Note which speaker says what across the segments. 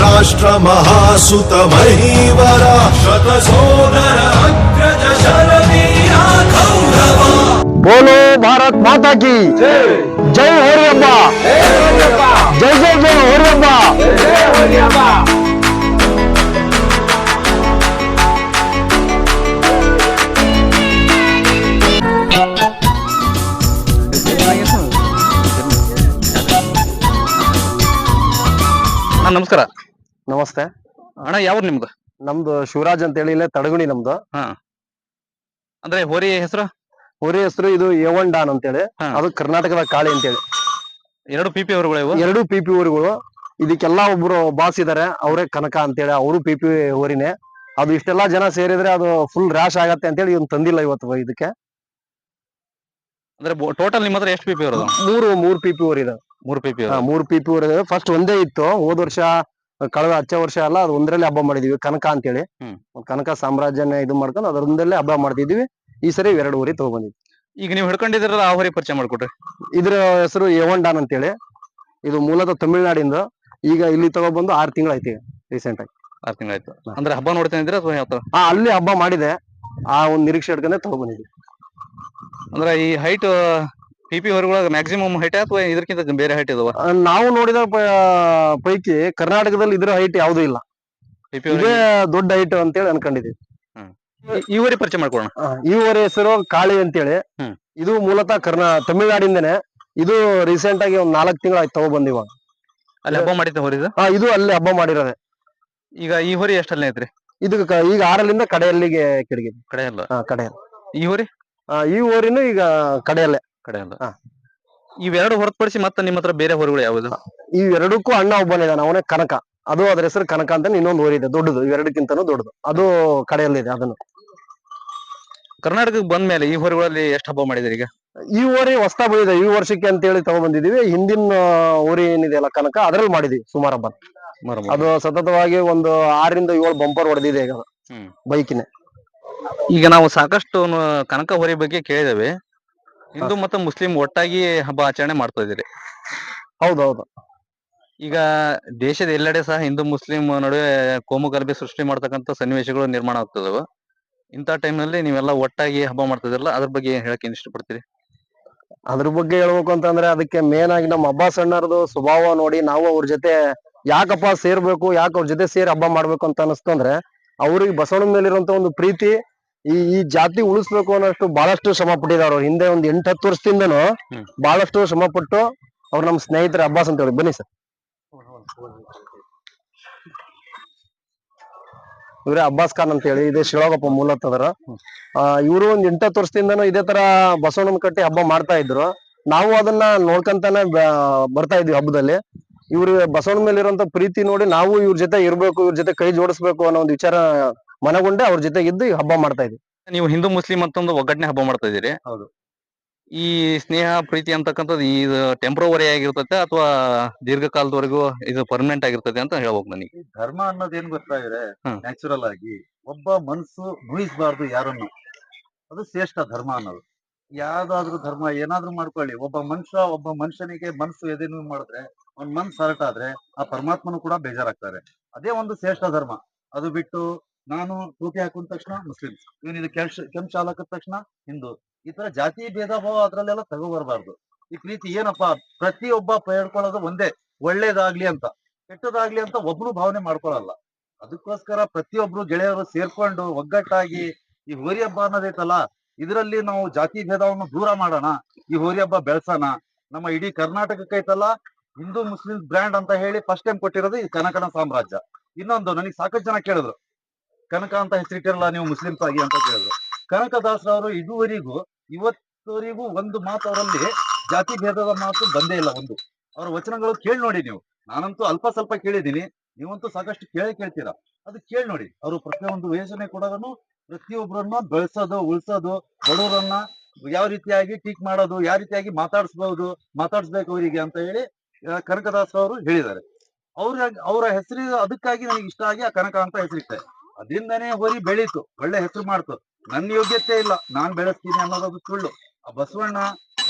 Speaker 1: राष्ट्रमहासुतमहीवरा शतसोदर
Speaker 2: अग्रज शरवीरा कौरवा बोलो भारत माता की। जय होरियम्मा। जय जय जय
Speaker 3: होरियम्मा। ನಮಸ್ಕಾರ.
Speaker 2: ನಮಸ್ತೆ.
Speaker 3: ಅಣ್ಣ ಯಾವ ನಿಮ್ದು?
Speaker 2: ನಮ್ದು ಶಿವರಾಜ್ ಅಂತ ಹೇಳಿ ಇಲ್ಲೇ ತಡಗುಣಿ ನಮ್ದು.
Speaker 3: ಹಾ. ಅಂದ್ರೆ ಹೋರಿ ಹೆಸರು?
Speaker 2: ಹೋರಿ ಹೆಸರು ಇದು ಏವನ್ ಡಾನ್ ಅಂತೇಳಿ.
Speaker 3: ಹಾ.
Speaker 2: ಅದು ಕರ್ನಾಟಕದ ಕಾಳಿ ಅಂತೇಳಿ.
Speaker 3: ಎರಡು ಪಿ ಪಿ ಅವರುಗಳು ಇವು?
Speaker 2: ಎರಡು ಪಿ ಪಿ ಊರುಗಳು. ಇದಕ್ಕೆಲ್ಲ ಒಬ್ರು ಬಾಸ್ ಇದಾರೆ ಅವರೇ ಕನಕ ಅಂತೇಳಿ ಅವರು ಪಿ ಪಿ ಊರಿನೇ ಅದು ಇಷ್ಟೆಲ್ಲಾ ಜನ ಸೇರಿದ್ರೆ ಅದು ಫುಲ್ ರ್ಯಾಶ್ ಆಗತ್ತೆ ಅಂತೇಳಿ ಇವ್ನು ತಂದಿಲ್ಲ ಇವತ್ತು ಇದಕ್ಕೆ.
Speaker 3: ಅಂದ್ರೆ ಟೋಟಲ್ ನಿಮ್ಮ ಹತ್ರ ಎಷ್ಟು ಪಿ ಪಿ ಅವರದು
Speaker 2: ಮೂರು ಪಿಪಿ ಪಿ ಪಿ
Speaker 3: ಮೂರು ಪಿ ಪಿ
Speaker 2: ಮೂರ್ ಪಿ ಫಸ್ಟ್ ಒಂದೇ ಇತ್ತು. ಹೋದ ವರ್ಷ ಕಳೆದ ಹಚ್ಚ ವರ್ಷ ಅಲ್ಲ ಅದು ಒಂದರಲ್ಲಿ ಹಬ್ಬ ಮಾಡಿದೀವಿ ಕನಕ ಅಂತೇಳಿ. ಕನಕ ಸಾಮ್ರಾಜ್ಯನ ಇದು ಮಾಡ್ಕೊಂಡು ಅದರೊಂದಲ್ಲೇ ಹಬ್ಬ ಮಾಡ್ತಿದೀವಿ ಈ ಸರಿ ಎರಡು ಊರಿ ತಗೊಂಡ್ಬಂದಿದ್ವಿ
Speaker 3: ಈಗ ನೀವು ಹಿಡ್ಕೊಂಡಿದ್ರಲ್ಲ ಆ ಹೊರಿ ಪರಿಚಯ ಮಾಡ್ಕೊಟ್ರಿ?
Speaker 2: ಇದ್ರ ಹೆಸರು ಡಾನ್ ಅಂತೇಳಿ. ಇದು ಮೂಲತಃ ತಮಿಳ್ನಾಡಿಂದ. ಈಗ ಇಲ್ಲಿ ತಗೊಬಂದು ಆರ್ ತಿಂಗಳಾಯ್ತು ರೀಸೆಂಟ್ ಆಗಿ.
Speaker 3: ಆರ್ ತಿಂಗಳಾಯ್ತು. ಅಂದ್ರೆ ಹಬ್ಬ ನೋಡ್ತಾ ಇದ್ರೆ ಅಥವಾ ಯಾವ ತರ?
Speaker 2: ಹಾ ಅಲ್ಲಿ ಹಬ್ಬ ಮಾಡಿದೆ. ಆ ಒಂದ್ ನಿರೀಕ್ಷೆ ಹಿಡ್ಕೊಂಡೆ ತಗೊಬಂದಿದ್ವಿ.
Speaker 3: ಅಂದ್ರೆ ಈ ಹೈಟ್ ಪಿ ಪಿ ಹೊರಗೊಳಗ ಮ್ಯಾಕ್ಸಿಮಮ್ ಹೈಟ್ ಅಥವಾ ಇದಕ್ಕಿಂತ ಬೇರೆ ಹೈಟ್ ಇದಾವ?
Speaker 2: ನಾವು ನೋಡಿದ ಪ- ಪೈಕಿ ಕರ್ನಾಟಕದಲ್ಲಿ ಇದ್ರ ಹೈಟ್ ಯಾವ್ದು ಇಲ್ಲ. ಇದೇ ದೊಡ್ಡ ಹೈಟ್ ಅಂತೇಳಿ ಅನ್ಕೊಂಡಿದೀವಿ.
Speaker 3: ಹೋರಿ ಪರಿಚಯ ಮಾಡ್ಕೊಡೋಣ
Speaker 2: ಆ, ಈ ಊರ ಹೆಸರು ಕಾಳಿ ಅಂತೇಳಿ.
Speaker 3: ಹ್ಮ್.
Speaker 2: ಇದು ಮೂಲತಃ ಕರ್ನಾ ತಮಿಳ್ನಾಡಿಂದನೇ. ಇದು ರೀಸೆಂಟ್ ಆಗಿ ಒಂದ್ ನಾಲ್ಕ್ ತಿಂಗಳ ತಗೋ ಇವಾಗ
Speaker 3: ಅಲ್ಲಿ ಹಬ್ಬ ಮಾಡಿದ್ದ ಹೊರಿದ
Speaker 2: ಹಾ ಇದು ಅಲ್ಲಿ ಹಬ್ಬ ಮಾಡಿರೋದೆ.
Speaker 3: ಈಗ ಈ ಹೊರಿ ಎಷ್ಟಲ್ಲೇ ಐತ್ರಿ
Speaker 2: ಇದು ಕ- ಈಗ ಆರಲ್ಲಿಂದ ಕಡೆಯಲ್ಲಿಗೆ ಕಿಡಿಗಿದೆ.
Speaker 3: ಕಡೆ ಕಡೆಯಲ್ಲ.
Speaker 2: ಹಾ ಕಡೆ
Speaker 3: ಈ ಹೊರಿ
Speaker 2: ಆ, ಈ ಊರಿನ ಈಗ ಕಡೆಯಲ್ಲೇ.
Speaker 3: ಕಡೆ ಅಲ್ಲ
Speaker 2: ಹಾ.
Speaker 3: ಇವೆರಡು ಹೊರತುಪಡಿಸಿ ಮತ್ತೆ ನಿಮ್ಮ ಹತ್ರ ಬೇರೆ ಹೊರಗಳು ಯಾವುದು?
Speaker 2: ಇವೆರಡಕ್ಕೂ ಅಣ್ಣ ಒಬ್ಬನಿದಾನೆ ಅವನೇ ಕನಕ. ಅದು ಅದ್ರ ಹೆಸರು ಕನಕ ಅಂತ ಇನ್ನೊಂದು ಊರಿದೆ ದೊಡ್ಡದು. ಇವೆರಡಕ್ಕಿಂತನೂ ದೊಡ್ಡದು. ಅದು ಕಡೆಯಲ್ಲಿದೆ ಅದನ್ನು.
Speaker 3: ಕರ್ನಾಟಕಕ್ಕೆ ಬಂದ ಮೇಲೆ ಈ ಹೊರಗಳಲ್ಲಿ ಎಷ್ಟು ಹಬ್ಬ ಮಾಡಿದ್ರಿ ಈಗ?
Speaker 2: ಈ ಊರಿ ಹೊಸ್ತಾ ಬಂದಿದೆ. ಈ ವರ್ಷಕ್ಕೆ ಅಂತ ಹೇಳಿ ತಗೊಂಡ್ಬಂದಿದೀವಿ ಹಿಂದಿನ ಊರಿ ಏನಿದೆಯಲ್ಲ ಕನಕ ಅದ್ರಲ್ಲಿ ಮಾಡಿದ್ವಿ ಸುಮಾರು ಹಬ್ಬ.
Speaker 3: ಮರಮ.
Speaker 2: ಅದು ಸತತವಾಗಿ ಒಂದು ಆರರಿಂದ ಏಳು ಬಂಪರ್ ಹೊಡೆದಿದೆ ಈಗ.
Speaker 3: ಹ್ಮ್.
Speaker 2: ಬೈಕಿನ.
Speaker 3: ಈಗ ನಾವು ಸಾಕಷ್ಟು ನ- ಕನಕ ಹೊರಿ ಬಗ್ಗೆ ಕೇಳಿದೇವೆ ಹಿಂದೂ ಮತ್ತು ಮುಸ್ಲಿಂ ಒಟ್ಟಾಗಿ ಹಬ್ಬ ಆಚರಣೆ ಮಾಡ್ತಾ ಇದ್ದೀರಿ.
Speaker 2: ಹೌದೌದು.
Speaker 3: ಈಗ ದೇಶದ ಎಲ್ಲೆಡೆ ಸಹ ಹಿಂದೂ ಮುಸ್ಲಿಂ ನಡುವೆ ಕೋಮು ಗಲಭೆ ಸೃಷ್ಟಿ ಮಾಡ್ತಕ್ಕಂಥ ಸನ್ನಿವೇಶಗಳು ನಿರ್ಮಾಣ ಆಗ್ತದವ. ಇಂಥ ಟೈಮ್ನಲ್ಲಿ ನೀವೆಲ್ಲ ಒಟ್ಟಾಗಿ ಹಬ್ಬ ಮಾಡ್ತಾ ಇದ್ರಲ್ಲ ಅದ್ರ ಬಗ್ಗೆ ಏನ್ ಹೇಳಕ್ ಏನ್ ಇಷ್ಟಪಡ್ತೀರಿ?
Speaker 2: ಅದ್ರ ಬಗ್ಗೆ ಹೇಳ್ಬೇಕು ಅಂತಂದ್ರೆ ಅದಕ್ಕೆ ಮೇನ್ ಆಗಿ ನಮ್ಮ ಹಬ್ಬ ಅಣ್ಣರದು ಸ್ವಭಾವ ನೋಡಿ ನಾವು ಅವ್ರ ಜೊತೆ ಯಾಕಪ್ಪ ಸೇರ್ಬೇಕು ಯಾಕೆ ಅವ್ರ ಜೊತೆ ಸೇರಿ ಹಬ್ಬ ಮಾಡ್ಬೇಕು ಅಂತ ಅನಿಸ್ತು ಅಂದ್ರೆ ಅವ್ರಿಗೆ ಬಸವಣ್ಣ ಮೇಲಿರುವಂತ ಒಂದು ಪ್ರೀತಿ ಈ ಈ ಜಾತಿ ಉಳಿಸ್ಬೇಕು ಅನ್ನೋಷ್ಟು ಬಹಳಷ್ಟು ಶ್ರಮ ಪಟ್ಟಿದ್ದಾರೆ ಅವ್ರು. ಹಿಂದೆ ಒಂದ್ ಎಂಟ್ ಹತ್ತು ವರ್ಷದಿಂದನು ಬಹಳಷ್ಟು ಶ್ರಮ ಪಟ್ಟು ಅವ್ರು ನಮ್ಮ ಸ್ನೇಹಿತರ ಅಬ್ಬಾಸ್ ಅಂತ ಹೇಳಿ ಬನ್ನಿ ಸರ್. ಇವ್ರೆ ಅಬ್ಬಾಸ್ ಖಾನ್ ಅಂತ ಹೇಳಿ ಇದೇ ಶಿಳೋಗಪ್ಪ ಮೂಲತದರ ಇವರು ಒಂದ್ ಎಂಟತ್ತು ವರ್ಷದಿಂದನು ಇದೇ ತರ ಬಸವಣ್ಣನ ಕಟ್ಟಿ ಹಬ್ಬ ಮಾಡ್ತಾ ಇದ್ರು. ನಾವು ಅದನ್ನ ನೋಡ್ಕಂತಾನೆ ಬರ್ತಾ ಇದ್ವಿ ಹಬ್ಬದಲ್ಲಿ. ಇವ್ರ ಬಸವಣ್ಣ ಮೇಲೆ ಇರುವಂತ ಪ್ರೀತಿ ನೋಡಿ ನಾವು ಇವ್ರ ಜೊತೆ ಇರ್ಬೇಕು ಇವ್ರ ಜೊತೆ ಕೈ ಜೋಡಿಸ್ಬೇಕು ಅನ್ನೋ ಒಂದು ವಿಚಾರ ಮನಗೊಂಡೆ ಅವ್ರ ಜೊತೆ ಇದ್ದು ಹಬ್ಬ ಮಾಡ್ತಾ ಇದ್ವಿ.
Speaker 3: ನೀವು ಹಿಂದೂ ಮುಸ್ಲಿಂ ಅಂತ ಒಂದು ಒಗ್ಗಟ್ಟನೆ ಹಬ್ಬ ಮಾಡ್ತಾ ಇದ್ದೀರಿ.
Speaker 2: ಹೌದು.
Speaker 3: ಈ ಸ್ನೇಹ ಪ್ರೀತಿ ಅಂತಕ್ಕಂಥದ್ದು ಇದು ಟೆಂಪ್ರವರಿ ಆಗಿರ್ತೈತೆ ಅಥವಾ ದೀರ್ಘಕಾಲದವರೆಗೂ ಇದು ಪರ್ಮನೆಂಟ್ ಆಗಿರ್ತದೆ ಅಂತ ಹೇಳ್ಬೇಕು ನನಗೆ.
Speaker 4: ಧರ್ಮ ಅನ್ನೋದು ಏನ್ ಗೊತ್ತಾ ಇದೆ
Speaker 3: ಹ್ಮ್.
Speaker 4: ನ್ಯಾಚುರಲ್ ಆಗಿ ಒಬ್ಬ ಮನಸ್ಸು ನುಯಿಸಬಾರ್ದು ಯಾರನ್ನು. ಅದು ಶ್ರೇಷ್ಠ ಧರ್ಮ ಅನ್ನೋದು. ಯಾವ್ದಾದ್ರು ಧರ್ಮ ಏನಾದ್ರೂ ಮಾಡ್ಕೊಳ್ಳಿ. ಒಬ್ಬ ಮನುಷ್ಯ ಒಬ್ಬ ಮನುಷ್ಯನಿಗೆ ಮನ್ಸು ಎದೇನು ಮಾಡಿದ್ರೆ ಅವ್ನ ಮನ್ಸು ಹರಟಾದ್ರೆ ಆ ಪರಮಾತ್ಮನು ಕೂಡ ಬೇಜಾರಾಗ್ತಾರೆ. ಅದೇ ಒಂದು ಶ್ರೇಷ್ಠ ಧರ್ಮ. ಅದು ಬಿಟ್ಟು ನಾನು ಟೋಪಿ ಹಾಕೊಂಡ ತಕ್ಷಣ ಮುಸ್ಲಿಂ ಇವನು ಇದು ಕೆಂಪ್ ತಕ್ಷಣ ಹಿಂದೂ. ಈ ತರ ಜಾತಿ ಭೇದ ಭಾವ ಅದ್ರಲ್ಲೆಲ್ಲ ತಗೋ ಬರಬಾರ್ದು ಈ ಪ್ರೀತಿ ಏನಪ್ಪಾ, ಪ್ರತಿಯೊಬ್ಬ ಪಡ್ಕೊಳ್ಳೋದು ಒಂದೇ, ಒಳ್ಳೇದಾಗ್ಲಿ ಅಂತ. ಕೆಟ್ಟದಾಗ್ಲಿ ಅಂತ ಒಬ್ರು ಭಾವನೆ ಮಾಡ್ಕೊಳಲ್ಲ. ಅದಕ್ಕೋಸ್ಕರ ಪ್ರತಿಯೊಬ್ರು ಗೆಳೆಯರು ಸೇರ್ಕೊಂಡು ಒಗ್ಗಟ್ಟಾಗಿ, ಈ ಹೋರಿ ಹಬ್ಬ ಅನ್ನೋದೈತಲ್ಲ, ಇದರಲ್ಲಿ ನಾವು ಜಾತಿ ಭೇದವನ್ನು ದೂರ ಮಾಡೋಣ, ಈ ಹೋರಿ ಹಬ್ಬ ಬೆಳ್ಸೋಣ. ನಮ್ಮ ಇಡೀ ಕರ್ನಾಟಕಕ್ಕೆ ಐತಲ್ಲ ಹಿಂದೂ ಮುಸ್ಲಿಂ ಬ್ರ್ಯಾಂಡ್ ಅಂತ ಹೇಳಿ ಫಸ್ಟ್ ಟೈಮ್ ಕೊಟ್ಟಿರೋದು ಈ ಕನಕನ ಸಾಮ್ರಾಜ್ಯ. ಇನ್ನೊಂದು, ನನಗೆ ಸಾಕಷ್ಟು ಜನ ಕೇಳಿದ್ರು ಕನಕ ಅಂತ ಹೆಸರಿಟ್ಟಿರಲ್ಲ ನೀವು ಮುಸ್ಲಿಮ್ಸ್ ಆಗಿ ಅಂತ ಕೇಳಿದ್ರು. ಕನಕದಾಸರವರು ಇದುವರೆಗೂ, ಇವತ್ತವರೆಗೂ ಒಂದು ಮಾತು ಅವರಲ್ಲಿ ಜಾತಿ ಭೇದದ ಮಾತು ಬಂದೇ ಇಲ್ಲ ಒಂದು. ಅವರ ವಚನಗಳು ಕೇಳಿ ನೋಡಿ ನೀವು. ನಾನಂತೂ ಅಲ್ಪ ಸ್ವಲ್ಪ ಕೇಳಿದ್ದೀನಿ. ನೀವಂತೂ ಸಾಕಷ್ಟು ಕೇಳೇ ಕೇಳ್ತೀರಾ? ಅದು ಕೇಳಿ ನೋಡಿ. ಅವರು ಪ್ರತಿಯೊಂದು ಯೋಜನೆ ಕೊಡೋದನ್ನು ಪ್ರತಿಯೊಬ್ಬರನ್ನ ಬೆಳೆಸೋದು, ಉಳಿಸೋದು, ಬಡವರನ್ನ ಯಾವ ರೀತಿಯಾಗಿ ಟೀಕ್ ಮಾಡೋದು, ಯಾವ ರೀತಿಯಾಗಿ ಮಾತಾಡಿಸ್ಬಹುದು ಮಾತಾಡಿಸ್ಬೇಕು ಅವರಿಗೆ ಅಂತ ಹೇಳಿ ಕನಕದಾಸ ಅವರು ಹೇಳಿದ್ದಾರೆ. ಅವ್ರ, ಅವರ ಹೆಸರು ಅದಕ್ಕಾಗಿ ನನಗೆ ಇಷ್ಟ ಆಗಿ ಆ ಕನಕ ಅಂತ ಹೆಸರಿಟ್ಟೆ. ಅದರಿಂದನೇ ಹೋರಿ ಬೆಳೀತು ಒಳ್ಳೆ ಹೆಸರು ಮಾಡ್ತು. ನನ್ನ ಯೋಗ್ಯತೆ ಇಲ್ಲ ನಾನ್ ಬೆಳೆಸ್ತೀನಿ ಅನ್ನೋದು ಸುಳ್ಳು. ಆ ಬಸವಣ್ಣ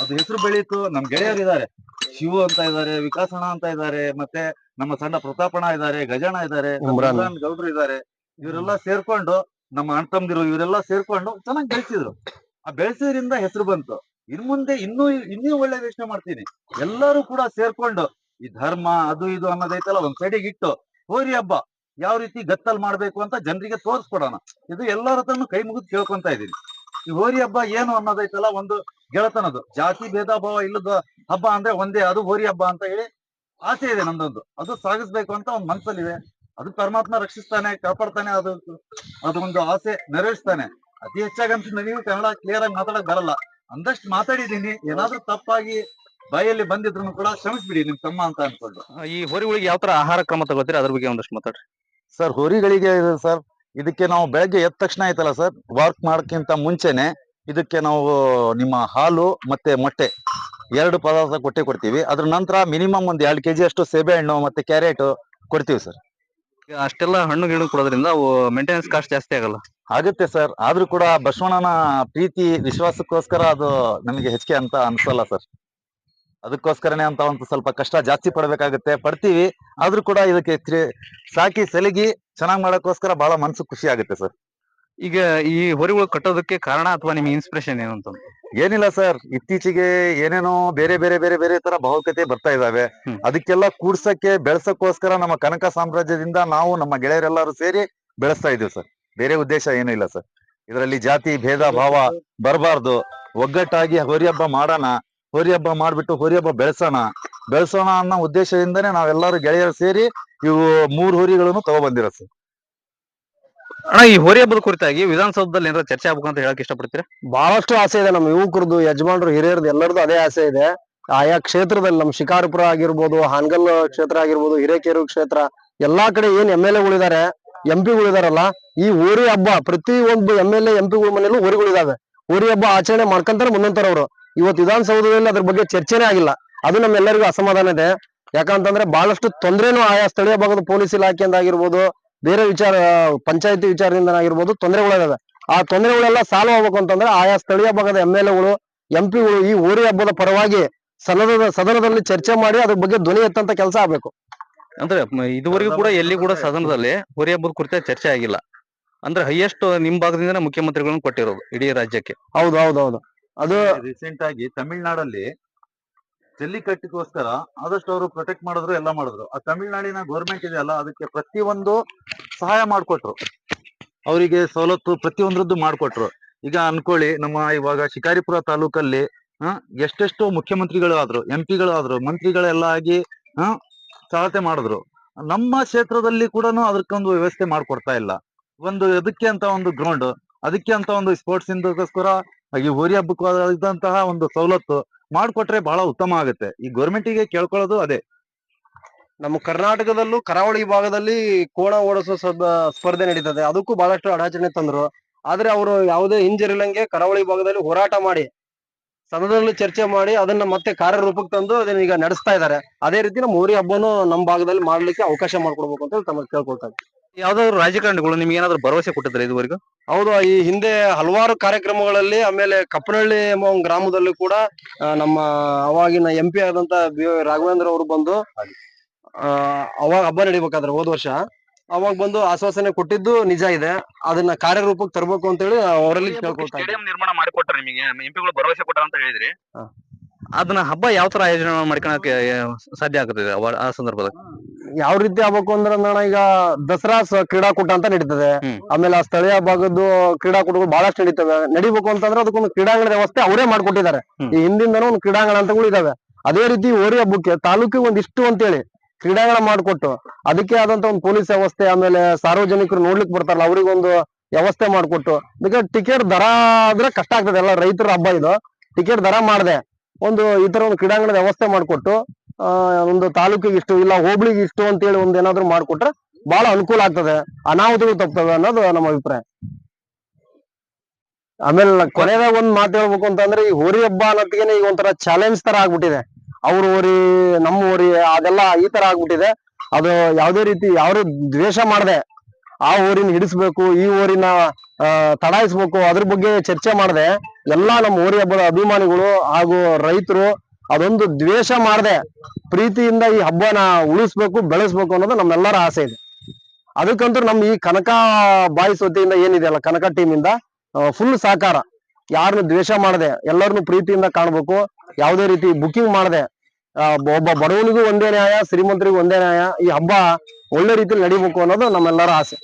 Speaker 4: ಅದು ಹೆಸರು ಬೆಳೀತು ನಮ್ ಗೆಳೆಯರಿದ್ದಾರೆ ಶಿವು ಅಂತ ಇದ್ದಾರೆ ವಿಕಾಸಣ್ಣ ಅಂತ ಇದ್ದಾರೆ ಮತ್ತೆ ನಮ್ಮ ಸಣ್ಣ ಪ್ರತಾಪಣ್ಣ ಇದ್ದಾರೆ ಗಜಾಣ ಇದ್ದಾರೆ ನಮ್ಮ
Speaker 2: ಉಮ್ರಾನ್.
Speaker 4: ಗೌಡ್ರು ಇದ್ದಾರೆ ಇವರೆಲ್ಲ ಸೇರ್ಕೊಂಡು ನಮ್ಮ ಅಣ್ಣ ತಮ್ದಿರು ಇವರೆಲ್ಲ ಸೇರ್ಕೊಂಡು ಚೆನ್ನಾಗಿ ಬೆಳೆಸಿದ್ರು. ಆ ಬೆಳೆಸಿದ್ರಿಂದ ಹೆಸರು ಬಂತು. ಇನ್ ಮುಂದೆ ಇನ್ನೂ ಇನ್ನೂ ಒಳ್ಳೆ ಯೋಚನೆ ಮಾಡ್ತೀನಿ. ಎಲ್ಲರೂ ಕೂಡ ಸೇರ್ಕೊಂಡು ಈ ಧರ್ಮ ಅದು ಇದು ಅನ್ನೋದೈತಲ್ಲ ಒಂದ್ ಸೈಡಿಗೆ ಇಟ್ಟು ಹೋರಿ ಹಬ್ಬ. ಯಾವ ರೀತಿ ಗತ್ತಲ್ ಮಾಡ್ಬೇಕು ಅಂತ ಜನರಿಗೆ ತೋರಿಸ್ಕೊಡೋಣ. ಇದು ಎಲ್ಲರ ಹತ್ರನು ಕೈ ಮುಗಿದು ಕೇಳ್ಕೊಂತ ಇದೀನಿ ಈ ಹೋರಿ ಹಬ್ಬ ಏನು ಅನ್ನೋದೈತಲ್ಲ, ಒಂದು ಗೆಳತನದು ಜಾತಿ ಭೇದ ಭಾವ ಇಲ್ಲದ ಹಬ್ಬ ಅಂದ್ರೆ ಒಂದೇ, ಅದು ಹೋರಿ ಹಬ್ಬ ಅಂತ ಹೇಳಿ ಆಸೆ ಇದೆ ನಂದೊಂದು. ಅದು ಸಾಗಿಸ್ಬೇಕು ಅಂತ ಒಂದ್ ಮನ್ಸಲ್ಲಿದೆ. ಅದು ಪರಮಾತ್ಮ ರಕ್ಷಿಸ್ತಾನೆ, ಕಾಪಾಡ್ತಾನೆ ಅದು. ಅದೊಂದು ಆಸೆ ನೆರವೇರಿಸ್ತಾನೆ. ಅತಿ ಹೆಚ್ಚಾಗಿ ಅಂತ ನನಗೆ ಕನ್ನಡ ಕ್ಲಿಯರ್ ಆಗಿ ಮಾತಾಡಕ್ ಬರಲ್ಲ. ಅಂದಷ್ಟು ಮಾತಾಡಿದೀನಿ ಏನಾದ್ರೂ ತಪ್ಪಾಗಿ ಬಾಯಲ್ಲಿ ಬಂದಿದ್ರು ಕೂಡ ಶ್ರಮಿಸ್ಬಿಡಿ ನಿಮ್ ತಮ್ಮ ಅಂತ ಅನ್ಕೊಂಡು.
Speaker 3: ಈ ಹೋರಿಗಳಿಗೆ ಯಾವ ತರ ಆಹಾರ ಕ್ರಮ ತಗೋತೀರಿ? ಅದ್ರ ಬಗ್ಗೆ ಒಂದಷ್ಟು ಮಾತಾಡ್ರಿ.
Speaker 4: ಸರ್ ಹುರಿಗಳಿಗೆ ಸರ್ ಇದಕ್ಕೆ ನಾವು ಬೆಳಗ್ಗೆ ಎದ್ದ ತಕ್ಷಣ ಆಯ್ತಲ್ಲ ಸರ್ ವಾಕ್ ಮಾಡೋಕ್ಕಿಂತ ಮುಂಚೆನೆ ಇದಕ್ಕೆ ನಾವು ನಿಮ್ಮ ಹಾಲು ಮತ್ತೆ ಮೊಟ್ಟೆ ಎರಡು ಪದಾರ್ಥ ಕೊಟ್ಟೆ ಕೊಡ್ತೀವಿ. ಅದ್ರ ನಂತರ ಮಿನಿಮಮ್ ಒಂದು ಎರಡು ಕೆಜಿ ಅಷ್ಟು ಸೇಬೆಹಣ್ಣು ಮತ್ತೆ ಕ್ಯಾರೆಟ್ ಕೊಡ್ತೀವಿ ಸರ್.
Speaker 3: ಅಷ್ಟೆಲ್ಲ ಹಣ್ಣು ಗಿಣ್ಣು ಕೊಡೋದ್ರಿಂದ ಅವು ಮೇಂಟೆನೆನ್ಸ್ ಕಾಸ್ಟ್ ಜಾಸ್ತಿ ಆಗಲ್ಲ.
Speaker 4: ಆಗುತ್ತೆ ಸರ್ ಆದ್ರೂ ಕೂಡ ಬಸವಣ್ಣನ ಪ್ರೀತಿ ವಿಶ್ವಾಸಕ್ಕೋಸ್ಕರ ಅದು ನಮಗೆ ಹೆಚ್ಚಿಗೆ ಅಂತ ಅನ್ಸಲ್ಲ ಸರ್. ಅದಕ್ಕೋಸ್ಕರನೇ ಅಂತ ಒಂದು ಸ್ವಲ್ಪ ಕಷ್ಟ ಜಾಸ್ತಿ ಪಡಬೇಕಾಗುತ್ತೆ. ಪಡ್ತೀವಿ. ಆದ್ರೂ ಕೂಡ ಇದಕ್ಕೆ ಸಾಕಿ ಸಲಗಿ ಚೆನ್ನಾಗ್ ಮಾಡಕ್ಕೋಸ್ಕರ ಬಹಳ ಮನ್ಸು ಖುಷಿ ಆಗುತ್ತೆ ಸರ್.
Speaker 3: ಈಗ ಈ ಹೊರಿಗಳು ಕಟ್ಟೋದಕ್ಕೆ ಕಾರಣ ಅಥವಾ ನಿಮ್ಗೆ ಇನ್ಸ್ಪಿರೇಷನ್ ಏನು ಅಂತ?
Speaker 4: ಏನಿಲ್ಲ ಸರ್. ಇತ್ತೀಚೆಗೆ ಏನೇನೋ ಬೇರೆ ಬೇರೆ ಬೇರೆ ಬೇರೆ ತರ ಭಾವುಕತೆ ಬರ್ತಾ ಇದಾವೆ. ಅದಕ್ಕೆಲ್ಲ ಕೂಡ್ಸಕ್ಕೆ ಬೆಳೆಸಕ್ಕೋಸ್ಕರ ನಮ್ಮ ಕನಕ ಸಾಮ್ರಾಜ್ಯದಿಂದ ನಾವು ನಮ್ಮ ಗೆಳೆಯರೆಲ್ಲರೂ ಸೇರಿ ಬೆಳೆಸ್ತಾ ಇದೀವಿ ಸರ್. ಬೇರೆ ಉದ್ದೇಶ ಏನೂ ಇಲ್ಲ ಸರ್. ಇದರಲ್ಲಿ ಜಾತಿ ಭೇದ ಭಾವ ಬರಬಾರ್ದು. ಒಗ್ಗಟ್ಟಾಗಿ ಹೊರಿ ಹಬ್ಬ ಮಾಡೋಣ. ಹೋರಿ ಹಬ್ಬ ಮಾಡ್ಬಿಟ್ಟು ಹೋರಿ ಹಬ್ಬ ಬೆಳೆಸೋಣ. ಬೆಳೆಸೋಣ ಅನ್ನೋ ಉದ್ದೇಶದಿಂದನೇ ನಾವೆಲ್ಲರೂ ಗೆಳೆಯರು ಸೇರಿ ಇವು ಮೂರು ಹೋರಿಗಳನ್ನು ತಗೊಬಂದಿರೋ ಸರ್.
Speaker 3: ಅಣ್ಣ ಈ ಹೋರಿ ಹಬ್ಬದ ಕುರಿತಾಗಿ ವಿಧಾನಸೌಧದಲ್ಲಿ ಏನಾರ ಚರ್ಚೆ ಆಗ್ಬೇಕು ಅಂತ ಹೇಳಕ್ ಇಷ್ಟಪಡ್ತೀರಾ?
Speaker 2: ಬಹಳಷ್ಟು ಆಸೆ ಇದೆ ನಮ್ಮ ಯುವಕರದು ಯಜಮಾನ್ರು ಹಿರಿಯರದು ಎಲ್ಲರದು ಅದೇ ಆಸೆ ಇದೆ. ಆಯಾ ಕ್ಷೇತ್ರದಲ್ಲಿ ನಮ್ಮ ಶಿಕಾರಪುರ ಆಗಿರ್ಬೋದು ಹಾನಗಲ್ ಕ್ಷೇತ್ರ ಆಗಿರ್ಬೋದು ಹಿರೇಕೆರೂರು ಕ್ಷೇತ್ರ ಎಲ್ಲಾ ಕಡೆ ಏನ್ ಎಂ ಎಲ್ ಎಗಳಿದ್ದಾರೆ ಎಂ ಪಿಗಳಿದಾರಲ್ಲ ಈ ಹೋರಿ ಹಬ್ಬ ಪ್ರತಿ ಒಂದು ಎಂ ಎಲ್ ಎಂ ಪಿಗಳ ಮನೇಲೂ ಹೋರಿಗಳಿದಾವೆ ಹೋರಿ ಹಬ್ಬ ಆಚರಣೆ ಮಾಡ್ಕೊಂತಾರೆ ಮುಂದಂತರವ್ರು ಇವತ್ತು ವಿಧಾನಸೌಧದಲ್ಲಿ ಅದ್ರ ಬಗ್ಗೆ ಚರ್ಚೆನೇ ಆಗಿಲ್ಲ. ಅದು ನಮ್ಮೆಲ್ಲರಿಗೂ ಅಸಮಾಧಾನ ಇದೆ. ಯಾಕಂತಂದ್ರೆ ಬಹಳಷ್ಟು ತೊಂದರೆನೂ ಆಯಾ ಸ್ಥಳೀಯ ಭಾಗದ ಪೊಲೀಸ್ ಇಲಾಖೆಯಿಂದ ಆಗಿರ್ಬೋದು ಬೇರೆ ವಿಚಾರ ಪಂಚಾಯತಿ ವಿಚಾರದಿಂದ ಆಗಿರ್ಬೋದು ತೊಂದರೆಗಳಿದಾವೆ ಆ ತೊಂದರೆಗಳೆಲ್ಲ ಸಾಲ್ವ್ ಆಗ್ಬೇಕು ಅಂತಂದ್ರೆ ಆಯಾ ಸ್ಥಳೀಯ ಭಾಗದ ಎಂ ಎಲ್ ಎಗಳು ಎಂ ಪಿಗಳು ಈ ಊರಿ ಹಬ್ಬದ ಪರವಾಗಿ ಸದನದ ಸದನದಲ್ಲಿ ಚರ್ಚೆ ಮಾಡಿ ಅದ್ರ ಬಗ್ಗೆ ಧ್ವನಿ ಎತ್ತಂತ ಕೆಲಸ ಆಗ್ಬೇಕು.
Speaker 3: ಅಂದ್ರೆ ಇದುವರೆಗೂ ಕೂಡ ಎಲ್ಲಿ ಕೂಡ ಸದನದಲ್ಲಿ ಊರಿ ಹಬ್ಬದ ಕುರಿತ ಚರ್ಚೆ ಆಗಿಲ್ಲ. ಅಂದ್ರೆ ಹೈಯೆಸ್ಟ್ ನಿಮ್ ಭಾಗದಿಂದನೇ ಮುಖ್ಯಮಂತ್ರಿಗಳನ್ನ ಕೊಟ್ಟಿರೋದು ಇಡೀ ರಾಜ್ಯಕ್ಕೆ.
Speaker 2: ಹೌದು ಹೌದು ಹೌದು. ಅದು
Speaker 4: ರೀಸೆಂಟ್ ಆಗಿ ತಮಿಳ್ನಾಡಲ್ಲಿ ಜಲ್ಲಿಕಟ್ಟಿಗೋಸ್ಕರ ಆದಷ್ಟು ಅವರು ಪ್ರೊಟೆಕ್ಟ್ ಮಾಡಿದ್ರು, ಎಲ್ಲ ಮಾಡಿದ್ರು. ಆ ತಮಿಳ್ನಾಡಿನ ಗೌರ್ಮೆಂಟ್ ಇದೆಯಲ್ಲ, ಅದಕ್ಕೆ ಪ್ರತಿಯೊಂದು ಸಹಾಯ ಮಾಡ್ಕೊಟ್ರು. ಅವರಿಗೆ ಸವಲತ್ತು ಪ್ರತಿಯೊಂದ್ರದ್ದು ಮಾಡ್ಕೊಟ್ರು. ಈಗ ಅನ್ಕೊಳ್ಳಿ, ನಮ್ಮ ಇವಾಗ ಶಿಕಾರಿಪುರ ತಾಲೂಕಲ್ಲಿ ಎಷ್ಟೆಷ್ಟು ಮುಖ್ಯಮಂತ್ರಿಗಳು ಆದ್ರು ಎಂ ಪಿಗಳು ಆದ್ರು, ಮಂತ್ರಿಗಳೆಲ್ಲ ಆಗಿ, ಹ ಸಹಾಯತೆ ಮಾಡಿದ್ರು. ನಮ್ಮ ಕ್ಷೇತ್ರದಲ್ಲಿ ಕೂಡ ಅದಕ್ಕೊಂದು ವ್ಯವಸ್ಥೆ ಮಾಡ್ಕೊಡ್ತಾ ಇಲ್ಲ. ಒಂದು, ಅದಕ್ಕೆ ಅಂತ ಒಂದು ಗ್ರೌಂಡ್ ಅದಕ್ಕೆ ಅಂತ ಒಂದು ಸ್ಪೋರ್ಟ್ಸ್ ಇಂದಕ್ಕೋಸ್ಕರ ಈ ಹೋರಿ ಹಬ್ಬಕ್ಕಾದಂತಹ ಒಂದು ಸವಲತ್ತು ಮಾಡಿಕೊಟ್ರೆ ಬಹಳ ಉತ್ತಮ ಆಗುತ್ತೆ. ಈ ಗೌರ್ಮೆಂಟಿಗೆ ಕೇಳ್ಕೊಳ್ಳೋದು ಅದೇ.
Speaker 2: ನಮ್ಮ ಕರ್ನಾಟಕದಲ್ಲೂ ಕರಾವಳಿ ಭಾಗದಲ್ಲಿ ಕೋಣ ಓಡಿಸೋ ಸ್ಪರ್ಧ- ನಡೀತದೆ. ಅದಕ್ಕೂ ಬಹಳಷ್ಟು ಅಡಚಣೆ ತಂದ್ರು. ಆದ್ರೆ ಅವರು ಯಾವುದೇ ಹಿಂಜರಿಲಂಗೆ ಕರಾವಳಿ ಭಾಗದಲ್ಲಿ ಹೋರಾಟ ಮಾಡಿ, ಸದನದಲ್ಲಿ ಚರ್ಚೆ ಮಾಡಿ ಅದನ್ನ ಮತ್ತೆ ಕಾರ್ಯರೂಪಕ್ಕೆ ತಂದು ಅದನ್ನ ಈಗ ನಡೆಸ್ತಾ ಇದ್ದಾರೆ. ಅದೇ ರೀತಿ ನಮ್ಮ ಹೋರಿ ಹಬ್ಬನು ನಮ್ಮ ಭಾಗದಲ್ಲಿ ಮಾಡ್ಲಿಕ್ಕೆ ಅವಕಾಶ ಮಾಡ್ಕೊಡ್ಬೇಕು ಅಂತ ಹೇಳಿ ತಮಗೆ ಕೇಳ್ಕೊಳ್ತಾ ಇದ್ದೀನಿ.
Speaker 3: ಯಾವ್ದಾದ್ರು ರಾಜಕಾರಣಿಗಳು ನಿಮ್ಗೆ ಏನಾದ್ರು ಭರವಸೆ ಕೊಟ್ಟಿದ್ರೆ ಇದುವರೆಗೂ
Speaker 2: ಹೌದು ಈ ಹಿಂದೆ ಹಲವಾರು ಕಾರ್ಯಕ್ರಮಗಳಲ್ಲಿ ಆಮೇಲೆ ಕಪ್ಪನಹಳ್ಳಿ ಎಂಬ ಒಂದು ಗ್ರಾಮದಲ್ಲಿ ಕೂಡ ಆ, ನಮ್ಮ ಅವಾಗಿನ ಎಂ ಪಿ ಆದಂತ ಬಿ ರಾಘವೇಂದ್ರ ಅವರು ಬಂದು ಆ, ಅವಾಗ ಹಬ್ಬ ನಡಿಬೇಕಾದ್ರೆ ಹೋದ್ ವರ್ಷ ಅವಾಗ ಬಂದು ಆಶ್ವಾಸನೆ ಕೊಟ್ಟಿದ್ದು ನಿಜ ಇದೆ ಅದನ್ನ ಕಾರ್ಯರೂಪಕ್ಕೆ ತರಬೇಕು ಅಂತ ಹೇಳಿ ಅವರಲ್ಲಿ ಕೇಳ್ಕೊಳ್ತಾ ಇದ್ದೀನಿ.
Speaker 3: ಸ್ಟೇಡಿಯಂ ನಿರ್ಮಾಣ ಮಾಡಿಕೊಟ್ರೆ ನಿಮಗೆ ಎಂಪಿಗಳು ಭರವಸೆ ಕೊಟ್ಟಾರ ಅಂತ ಹೇಳಿದ್ರಿ
Speaker 2: ಹಾ.
Speaker 3: ಅದನ್ನ ಹಬ್ಬ ಯಾವ ತರ ಆಯೋಜನೆ ಮಾಡ್ಕೊಳಕ್ಕೆ ಸಾಧ್ಯ ಆಗುತ್ತೆ ಅವ- ಆ ಸಂದರ್ಭದಾಗ
Speaker 2: ಯಾವ ರೀತಿ ಆಗ್ಬೇಕು ಅಂದ್ರೆ ಅಣ್ಣ ಈಗ ದಸರಾ ಕ್ರೀಡಾಕೂಟ ಅಂತ ನಡೀತದೆ. ಆಮೇಲೆ ಆ ಸ್ಥಳೀಯ ಭಾಗದ್ದು ಕ್ರೀಡಾಕೂಟಗಳು ಬಹಳಷ್ಟು ನಡೀತವೆ. ನಡಿಬೇಕು ಅಂತಂದ್ರೆ ಅದಕ್ಕೊಂದು ಕ್ರೀಡಾಂಗಣ ವ್ಯವಸ್ಥೆ ಅವರೇ ಮಾಡ್ಕೊಟ್ಟಿದ್ದಾರೆ. ಈ ಹಿಂದಿಂದನೂ ಒಂದು ಕ್ರೀಡಾಂಗಣ ಅಂತ ಇದಾವೆ. ಅದೇ ರೀತಿ ಹೋರಿ ಹಬ್ಬಕ್ಕೆ ತಾಲೂಕಿಗೆ ಒಂದಿಷ್ಟು ಅಂತೇಳಿ ಕ್ರೀಡಾಂಗಣ ಮಾಡಿಕೊಟ್ಟು ಅದಕ್ಕೆ ಆದಂತ ಒಂದು ಪೊಲೀಸ್ ವ್ಯವಸ್ಥೆ ಆಮೇಲೆ ಸಾರ್ವಜನಿಕರು ನೋಡ್ಲಿಕ್ ಬರ್ತಾರಲ್ಲ ಅವ್ರಿಗೊಂದು ವ್ಯವಸ್ಥೆ ಮಾಡಿಕೊಟ್ಟು. ಅದಕ್ಕೆ ಟಿಕೆಟ್ ದರ ಆದ್ರೆ ಕಷ್ಟ ಆಗ್ತದೆ. ಎಲ್ಲ ರೈತರ ಹಬ್ಬ ಇದು. ಟಿಕೆಟ್ ದರ ಮಾಡದೆ. ಒಂದು ಈ ತರ ಒಂದು ಕ್ರೀಡಾಂಗಣದ ವ್ಯವಸ್ಥೆ ಮಾಡಿಕೊಟ್ಟು ಒಂದು ತಾಲೂಕಿಗೆ ಇಷ್ಟು ಇಲ್ಲ, ಹೋಬಳಿಗೆ ಇಷ್ಟು ಅಂತೇಳಿ ಒಂದ್ ಏನಾದ್ರು ಮಾಡ್ಕೊಟ್ರೆ ಬಹಳ ಅನುಕೂಲ ಆಗ್ತದೆ. ಅನಾಹುತಗಳು ತಪ್ತವೆ ಅನ್ನೋದು ನಮ್ಮ ಅಭಿಪ್ರಾಯ. ಆಮೇಲೆ ಕೊನೆದಾಗ ಒಂದ್ ಮಾತು ಹೇಳ್ಬೇಕು ಅಂತಂದ್ರೆ, ಈ ಹೋರಿ ಹಬ್ಬ ಅನ್ನೋದ್ಗೆ ಈಗ ಒಂಥರ ಚಾಲೆಂಜ್ ತರ ಆಗ್ಬಿಟ್ಟಿದೆ. ಅವ್ರ ಹೋರಿ, ನಮ್ಮ ಹೋರಿ, ಅದೆಲ್ಲ ಈ ತರ ಆಗ್ಬಿಟ್ಟಿದೆ. ಅದು ಯಾವ್ದೇ ರೀತಿ ಯಾರು ದ್ವೇಷ ಮಾಡದೆ, ಆ ಊರಿನ ಹಿಡಿಸ್ಬೇಕು, ಈ ಊರಿನ ತಡಾಯಿಸ್ಬೇಕು ಅದ್ರ ಬಗ್ಗೆ ಚರ್ಚೆ ಮಾಡದೆ, ಎಲ್ಲಾ ನಮ್ಮ ಹೋರಿ ಹಬ್ಬದ ಅಭಿಮಾನಿಗಳು ಹಾಗೂ ರೈತರು ಅದೊಂದು ದ್ವೇಷ ಮಾಡದೆ ಪ್ರೀತಿಯಿಂದ ಈ ಹಬ್ಬನ ಉಳಿಸ್ಬೇಕು, ಬೆಳೆಸ್ಬೇಕು ಅನ್ನೋದು ನಮ್ಮೆಲ್ಲರ ಆಸೆ ಇದೆ. ಅದಕ್ಕಂತೂ ನಮ್ ಈ ಕನಕ ಬಾಯ್ಸ್ ವತಿಯಿಂದ ಏನಿದೆಯಲ್ಲ ಕನಕ ಟೀಮ್ ಇಂದ ಫುಲ್ ಸಹಕಾರ. ಯಾರನ್ನು ದ್ವೇಷ ಮಾಡದೆ ಎಲ್ಲರನ್ನು ಪ್ರೀತಿಯಿಂದ ಕಾಣ್ಬೇಕು. ಯಾವುದೇ ರೀತಿ ಬುಕಿಂಗ್ ಮಾಡದೆ ಒಬ್ಬ ಬಡವನಿಗೂ ಒಂದೇ ನ್ಯಾಯ, ಶ್ರೀಮಂತರಿಗೂ ಒಂದೇ ನ್ಯಾಯ, ಈ ಹಬ್ಬ ಒಳ್ಳೆ ರೀತಿಯಲ್ಲಿ ನಡಿಬೇಕು ಅನ್ನೋದು ನಮ್ಮೆಲ್ಲರ ಆಸೆ.